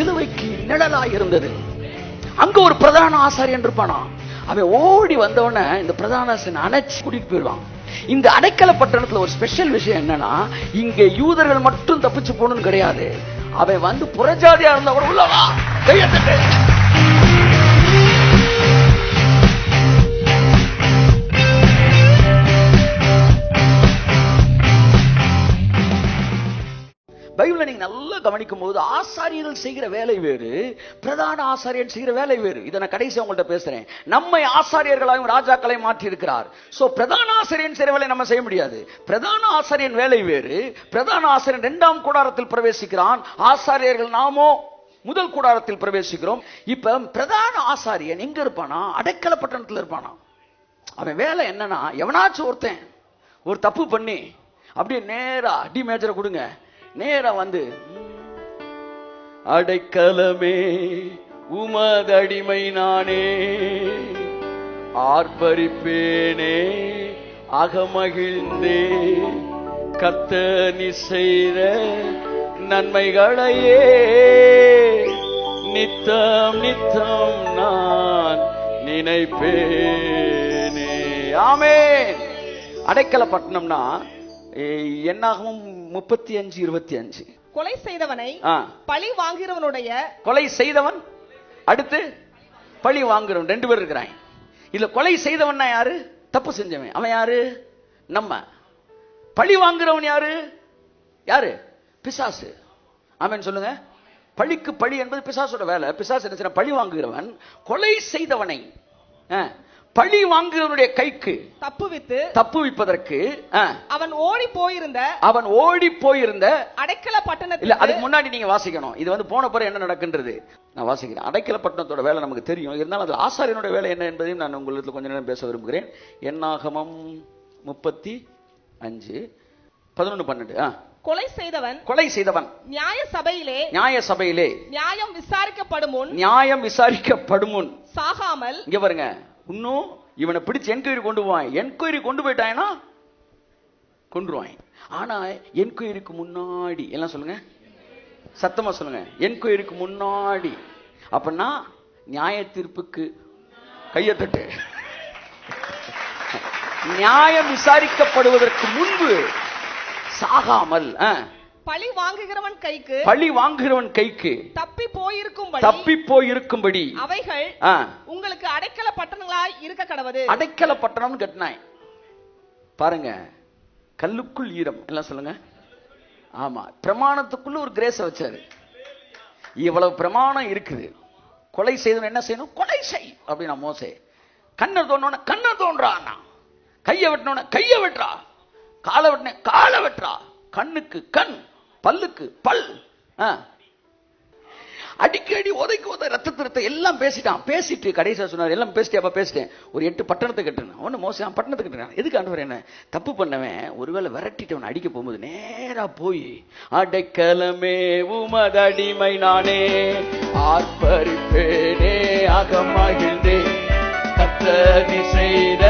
சிலுவைக்கு நிழலாய் இருந்தது. அங்க ஒரு பிரதான ஆசாரியன் இருப்பானா அவன் ஓடி வந்தவன இந்த பிரதான ஆசாரியன் அணைச்சு கூட்டிட்டு போயிடுவான். இந்த அடைக்கல பட்டணத்துல ஒரு ஸ்பெஷல் விஷயம் என்னன்னா இங்க யூதர்கள் மட்டும் தப்பிச்சு போகணும்னு கிடையாது. அவன் வந்து புறஜாதியா இருந்தா உள்ளவா கையத்தட்டு கவனிக்கும் போது ஆசாரியர்கள் செய்கிற வேலை வேறு பிரதான ஆசாரியன் செய்கிற வேலை வேறு. இதை நான் கடைசி உங்கள்ட்ட பேசுறேன். நம்மை ஆசாரியர்களாகவும் ராஜாக்களையும் மாற்றி இருக்கிறார் சோ பிரதான ஆசாரியன் செய்கிற வேலை நம்ம செய்ய முடியாது. பிரதான ஆசாரியன் வேலை வேறு. பிரதான ஆசாரியன் இரண்டாம் கூடாரத்தில் பிரவேசிக்கிறான். ஆசாரியர்கள் நாமோ முதல் கூடாரத்தில் பிரவேசிக்கிறோம். இப்ப பிரதான ஆசாரியன் எங்க இருப்பானா? அடைக்கல பட்டணத்துல இருப்பானா? அவன் வேலை என்னன்னா எவனாச்சும் ஒருத்தன் ஒரு தப்பு பண்ணி அப்படியே நேரா டி மேஜரை கொடுங்க. நேரா வந்து அடைக்கலமே உமதடிமை நானே. ஆர்ப்பரிப்பேனே அகமகிழ்ந்தே. கத்த நீ செய்த நன்மைகளையே. நித்தம் நித்தம் நான் நினைப்பேனே. ஆமே அடைக்கல பட்டணம்னா என்னாகவும் முப்பத்தி அஞ்சு இருபத்தி அஞ்சு. கொலை செய்தவனை பழி வாங்குகிறவனுடைய கொலை செய்தவன் அடுத்து பழி வாங்குறவன் ரெண்டு பேர் இருக்கிறான் இதுல கொலை செய்தவன் யாரு? தப்பு செஞ்சவன். அவன் யாரு? நம்ம. பழி வாங்குறவன் யாரு? யாரு? பிசாசு. ஆமென் சொல்லுங்க. பழிக்கு பழி என்பது பிசாசோட வேலை. பிசாசு என்ன? பழி வாங்குகிறவன். கொலை செய்தவனை. ஆ, பழி வாங்குகிறவனுடைய கைக்கு தப்புவித்து தப்புவிப்பதற்கு அவன் ஓடி போயிருந்த அவன் ஓடி போயிருந்த அடைக்கல இல்ல பட்டணத்தில் அதுக்கு முன்னாடி நீங்க வாசிக்கணும். இது வந்து போன பிறகு என்ன நடக்கின்றது? நான் வாசிக்கிறேன். அடைக்கல பட்டணத்தோட வேலை நமக்கு தெரியும். இருந்தாலும் அது ஆசாரியனுடைய வேலை என்ன என்பதையும் நான் உங்களுக்கு கொஞ்ச நேரம் பேச விரும்புகிறேன். என்னாகமம் முப்பத்தி அஞ்சு பதினொன்று பன்னெண்டு ஆ. கொலை செய்தவன் கொலை செய்தவன். நியாய சபையிலே நியாய சபையிலே. நியாயம் விசாரிக்கப்படும் முன் நியாயம் விசாரிக்கப்படும் முன். சாகாமல் இங்க பாருங்க. இன்னும் இவனை பிடிச்சு என்கொயரி கொண்டு போவான். என்கொயரி கொண்டு போயிட்டாங்கன்னா கொண்டுருவான் ஆனா என்கொயரிக்கு முன்னாடி எல்லாம் சொல்லுங்க. சத்தமா சொல்லுங்க. என்கொயரிக்கு முன்னாடி. அப்படின்னா நியாய தீர்ப்புக்கு கையை தட்டு. நியாயம் விசாரிக்கப்படுவதற்கு முன்பு சாகாமல் ஆ, பழி வாங்குகிறவன் கைக்கு பழி வாங்குகிறவன் கைக்கு தப்பி போயிருக்கும் தப்பி போய் இருக்கும்படி அவைகள் உங்களுக்கு அடைக்கல பட்டணங்களாய் இருக்க கடவது. அடைக்கல பட்டணம்னு கட்டினாய். பாருங்க கல்லுக்குள் ஈரம். எல்லாம் சொல்லுங்க. ஆமா பிரமாணத்துக்குள்ள ஒரு கிரேஸ வச்சாரு. இவ்வளவு பிரமாணம் இருக்குது. கொலை செய்தவன் என்ன செய்யணும்? கொலை செய் அப்படின்னா மோசே. கண்ணை தோணுன கண்ணை தோன்றான்னா. கையை வெட்டினோட கையை வெட்டுறா. காலை வெட்டின காலை வெட்டுறா. கண்ணுக்கு கண். பல்லுக்கு பல். ஆ. அடிக்கடி உதைக்கு உதை ரத்த திருத்த எல்லாம் பேசிட்டான். பேசிட்டு கடைசியா சொன்னார் எல்லாம் பேசிட்டேப்பா பேசிட்டேன். ஒரு எட்டு பட்டணத்தை கட்டுனேன் ஒன்று மோசம் பட்டணத்தை கட்டுறேன். எதுக்கு ஆண்டவர் என்ன? தப்பு பண்ணவன் ஒருவேளை விரட்டிட்டவன் அடிக்க போகும்போது நேரா போய் அடைக்கலமே உமதடிமை நானே ஆர்ப்பரிப்பேனே அகமகிழ்ந்தே கத்தனி செய்த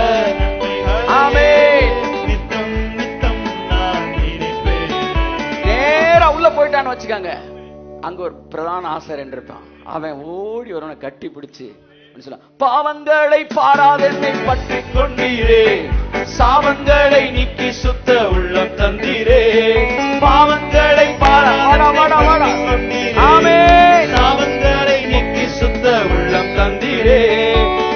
ஒரு பிரதான ஆசர் இருப்பான் அவன் ஓடி வரவனை கட்டி பிடிச்சு பாவங்களை பாராதென்னை பற்றி கொண்டீரே. சாவங்களை நீக்கி சுத்த உள்ளம் தந்தீரே. பாவங்களை பாரா சாவங்களை நீக்கி சுத்த உள்ளம் தந்தீரே.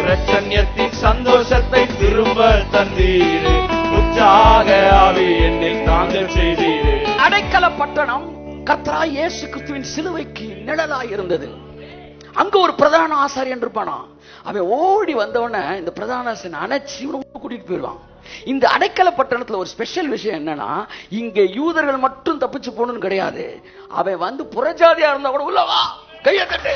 பிரச்சன்யத்தின் சந்தோஷத்தை திரும்ப தந்தீரே. உற்சாக ஆவி என்னை தாங்க செய்தீரே. அடைக்கல பட்டணம் கத்ரா இயேசு கிறிஸ்துவின் சிலுவைக்கு நிழலாய் இருந்தது. அங்க ஒரு பிரதான ஆசாரியன் இருப்பானா அவன் ஓடி வந்தவன இந்த பிரதான ஆசிரியன் அணைச்சி கூட்டிட்டு போயிடுவான். இந்த அடைக்கல பட்டணத்துல ஒரு ஸ்பெஷல் விஷயம் என்னன்னா இங்க யூதர்கள் மட்டும் தப்பிச்சு போகணும்னு கிடையாது. அவன் வந்து புறஜாதியா இருந்தா கூட உள்ளவா கையை தட்டு.